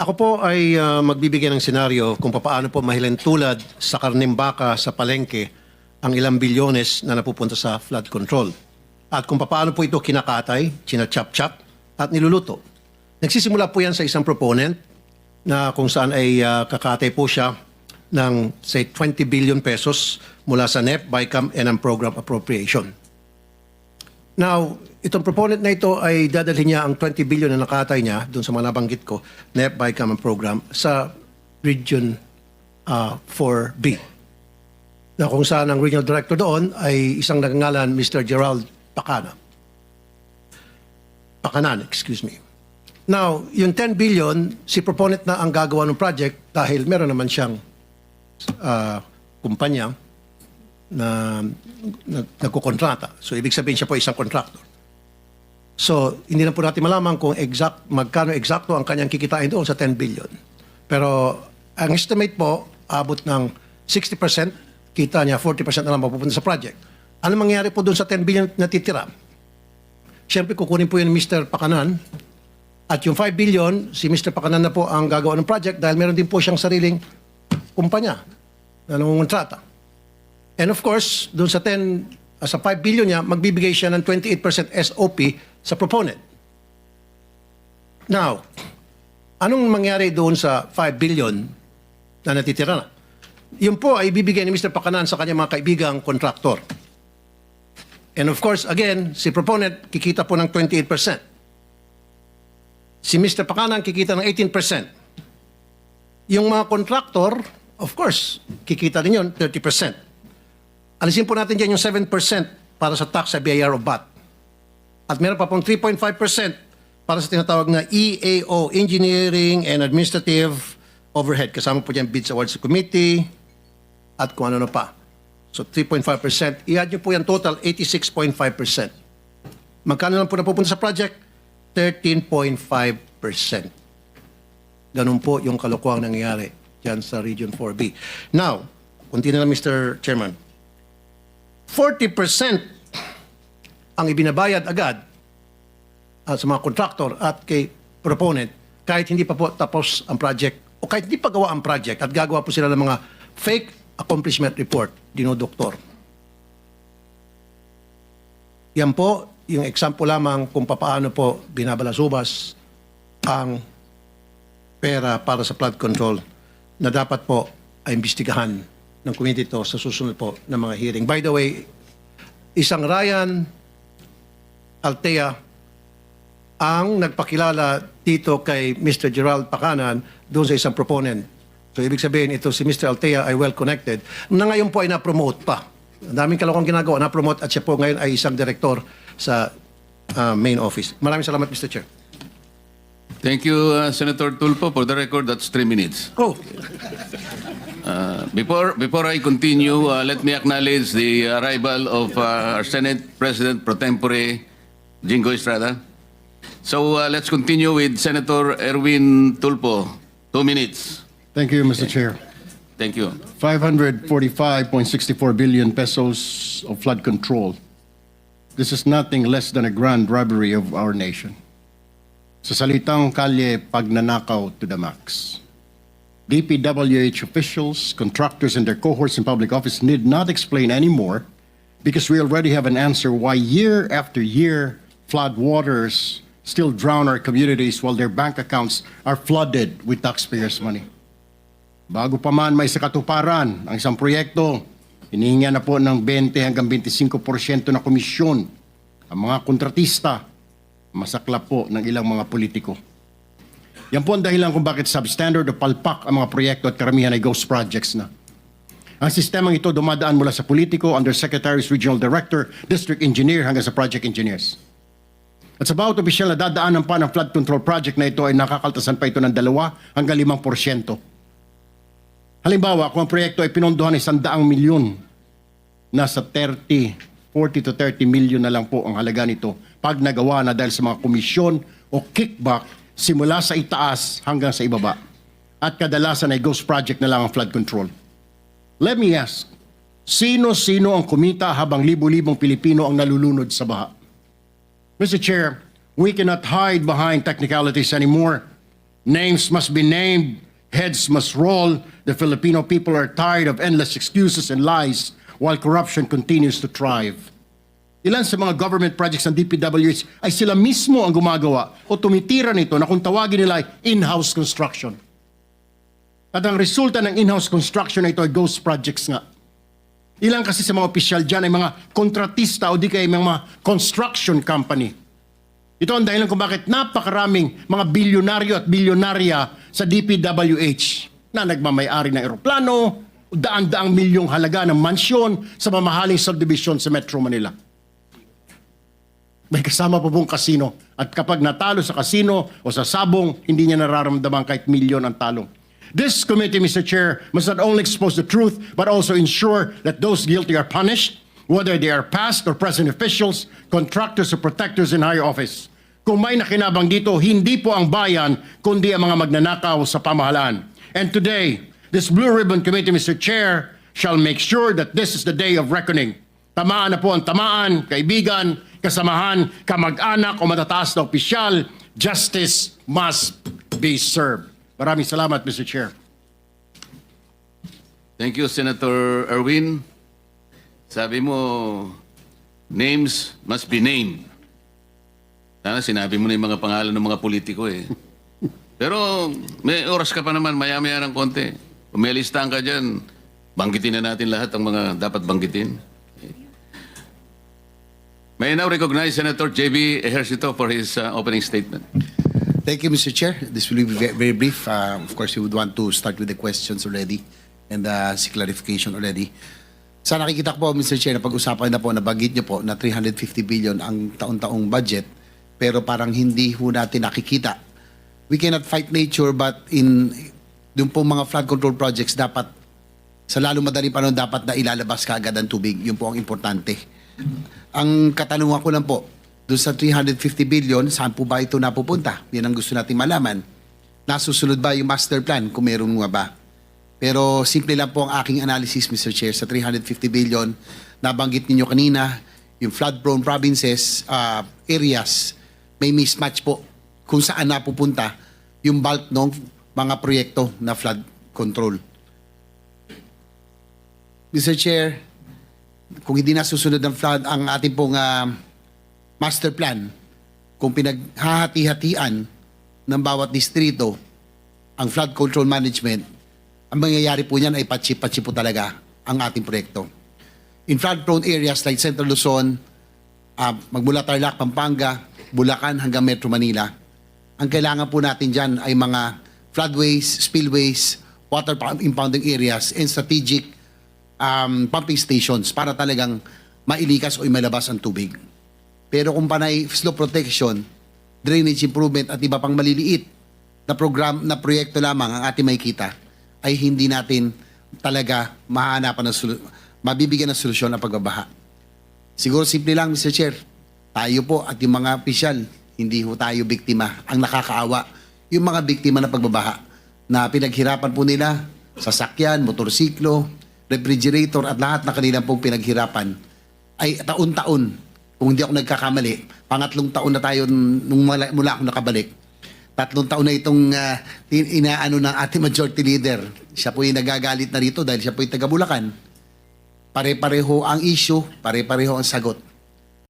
Ako po ay ah, magbibigay ng senaryo kung paano po mahilentulad sa karning baka sa palengke ang ilang bilyones na napupunta sa flood control. At kung paano po ito kinakatay, chinachap-chap at niluluto. Nagsisimula po yan sa isang proponent na kung saan ay ah, kakatay po siya ng say 20 billion pesos mula sa NEP, BICAM and ang program appropriation. Now, itong proponent na ito ay dadalhin niya ang 20 billion na nakatay niya doon sa mga nabanggit ko, NEP by Common Program, sa Region uh, 4B. Na kung saan ang regional director doon ay isang nagangalan Mr. Gerald Pacana. Pakanan, excuse me. Now, yung 10 billion, si proponent na ang gagawa ng project dahil meron naman siyang uh, kumpanya na nag- nagkukontrata. So, ibig sabihin siya po isang contractor. So, hindi na po natin malaman kung exact, magkano eksakto ang kanyang kikitain doon sa 10 billion. Pero, ang estimate po, abot ng 60%, kita niya 40% na lang mapupunta sa project. Ano mangyayari po doon sa 10 billion na titira? Siyempre, kukunin po yun ni Mr. Pakanan. At yung 5 billion, si Mr. Pakanan na po ang gagawa ng project dahil meron din po siyang sariling kumpanya na nangungontrata. And of course, doon sa 10, uh, sa 5 billion niya, magbibigay siya ng 28% SOP sa proponent. Now, anong mangyari doon sa 5 billion na natitira na? Yun po ay bibigay ni Mr. Pakanan sa kanyang mga kaibigang kontraktor. And of course, again, si proponent kikita po ng 28%. Si Mr. Pakanan kikita ng 18%. Yung mga kontraktor, of course, kikita din yun 30%. Alisin po natin dyan yung 7% para sa tax sa BIR o VAT. At meron pa pong 3.5% para sa tinatawag na EAO, Engineering and Administrative Overhead. Kasama po dyan bids awards committee at kung ano na pa. So 3.5%. I-add nyo po yan total, 86.5%. Magkano lang po napupunta sa project? 13.5%. Ganun po yung kalokohang nangyayari dyan sa Region 4B. Now, kunti na lang Mr. Chairman. 40% ang ibinabayad agad ah, sa mga contractor at kay proponent kahit hindi pa po tapos ang project o kahit hindi pa gawa ang project at gagawa po sila ng mga fake accomplishment report, dinodoktor. Yan po yung example lamang kung paano po binabalasubas ang pera para sa flood control na dapat po ay imbestigahan ng committee to sa susunod po ng mga hearing. By the way, isang Ryan Altea ang nagpakilala dito kay Mr. Gerald Pakanan doon sa isang proponent. So ibig sabihin ito si Mr. Altea ay well connected na ngayon po ay na-promote pa. Ang daming kalokong ginagawa, na-promote at siya po ngayon ay isang director sa uh, main office. Maraming salamat Mr. Chair. Thank you, uh, Senator Tulfo. For the record, that's three minutes. Oh, Uh, before before I continue, uh, let me acknowledge the arrival of uh, our Senate President pro tempore, Jingo Estrada. So uh, let's continue with Senator Erwin Tulfo. Two minutes. Thank you, Mr. Chair. Thank you. 545.64 billion pesos of flood control. This is nothing less than a grand robbery of our nation. Sa salitang kalye, pagnanakaw to the max. DPWH officials, contractors, and their cohorts in public office need not explain anymore because we already have an answer why year after year flood waters still drown our communities while their bank accounts are flooded with taxpayers' money. Bago pa man may sakatuparan ang isang proyekto, hinihinga na po ng 20 hanggang 25% na komisyon ang mga kontratista, masaklap po ng ilang mga politiko. Yan po ang dahilan kung bakit substandard o palpak ang mga proyekto at karamihan ay ghost projects na. Ang sistemang ito dumadaan mula sa politiko, undersecretaries, regional director, district engineer hanggang sa project engineers. At sa bawat opisyal na dadaanan pa ng flood control project na ito ay nakakaltasan pa ito ng dalawa hanggang limang porsyento. Halimbawa, kung ang proyekto ay pinondohan ng sandaang milyon, nasa 30, 40 to 30 milyon na lang po ang halaga nito pag nagawa na dahil sa mga komisyon o kickback simula sa itaas hanggang sa ibaba. At kadalasan ay ghost project na lang ang flood control. Let me ask, sino-sino ang kumita habang libo-libong Pilipino ang nalulunod sa baha? Mr. Chair, we cannot hide behind technicalities anymore. Names must be named, heads must roll. The Filipino people are tired of endless excuses and lies while corruption continues to thrive. Ilan sa mga government projects ng DPWH ay sila mismo ang gumagawa o tumitira nito na kung tawagin nila ay in-house construction. At ang resulta ng in-house construction na ito ay ghost projects nga. Ilan kasi sa mga opisyal dyan ay mga kontratista o di kaya mga construction company. Ito ang dahilan kung bakit napakaraming mga bilyonaryo at bilyonarya sa DPWH na nagmamayari ng eroplano, daan-daang milyong halaga ng mansyon sa mamahaling subdivision sa Metro Manila. May kasama po pong kasino. At kapag natalo sa kasino o sa sabong, hindi niya nararamdaman kahit milyon ang talong. This committee, Mr. Chair, must not only expose the truth, but also ensure that those guilty are punished, whether they are past or present officials, contractors or protectors in higher office. Kung may nakinabang dito, hindi po ang bayan, kundi ang mga magnanakaw sa pamahalaan. And today, this Blue Ribbon Committee, Mr. Chair, shall make sure that this is the day of reckoning. Tamaan na po ang tamaan, kaibigan, kasamahan, kamag-anak o matataas na opisyal. Justice must be served. Maraming salamat, Mr. Chair. Thank you, Senator Erwin. Sabi mo, names must be named. Sana sinabi mo na yung mga pangalan ng mga politiko eh. Pero may oras ka pa naman, maya-maya ng konti. Kung may listahan ka dyan, banggitin na natin lahat ang mga dapat banggitin. May I now recognize Senator J.B. Ejercito for his uh, opening statement. Thank you, Mr. Chair. This will be ve- very brief. Uh, Of course, we would want to start with the questions already and uh, si clarification already. Sa nakikita ko po, Mr. Chair, na pag-usapan na po, nabagit niyo po na 350 billion ang taon-taong budget, pero parang hindi ho natin nakikita. We cannot fight nature, but in yung po mga flood control projects, dapat sa lalo madaling panahon, dapat na ilalabas kaagad ang tubig. Yun po ang importante. Ang katanungan ko lang po, doon sa 350 billion, saan po ba ito napupunta? Yan ang gusto natin malaman. Nasusunod ba yung master plan kung meron nga ba? Pero simple lang po ang aking analysis, Mr. Chair, sa 350 billion, nabanggit ninyo kanina, yung flood-prone provinces, uh, areas, may mismatch po kung saan napupunta yung bulk ng mga proyekto na flood control. Mr. Chair, kung hindi nasusunod ng flood ang ating pong ah, master plan, kung pinaghahati-hatian ng bawat distrito ang flood control management, ang mangyayari po niyan ay patsi-patsi po talaga ang ating proyekto. In flood-prone areas like Central Luzon, ah, magmula Tarlac, Pampanga, Bulacan hanggang Metro Manila, ang kailangan po natin dyan ay mga floodways, spillways, water impounding areas, and strategic um, pumping stations para talagang mailikas o malabas ang tubig. Pero kung panay slow protection, drainage improvement at iba pang maliliit na program na proyekto lamang ang ating makikita, ay hindi natin talaga mahanapan ng solu- mabibigyan ng solusyon ang pagbabaha. Siguro simple lang, Mr. Chair. Tayo po at yung mga opisyal, hindi ho tayo biktima. Ang nakakaawa, yung mga biktima ng pagbabaha na pinaghirapan po nila, sasakyan, motorsiklo, refrigerator at lahat na kanilang pong pinaghirapan ay taon-taon, kung hindi ako nagkakamali, pangatlong taon na tayo nung mula, mula ako nakabalik, tatlong taon na itong tin- inaano ng ating majority leader. Siya po yung nagagalit na rito dahil siya po yung taga Bulacan. Pare-pareho ang issue, pare-pareho ang sagot.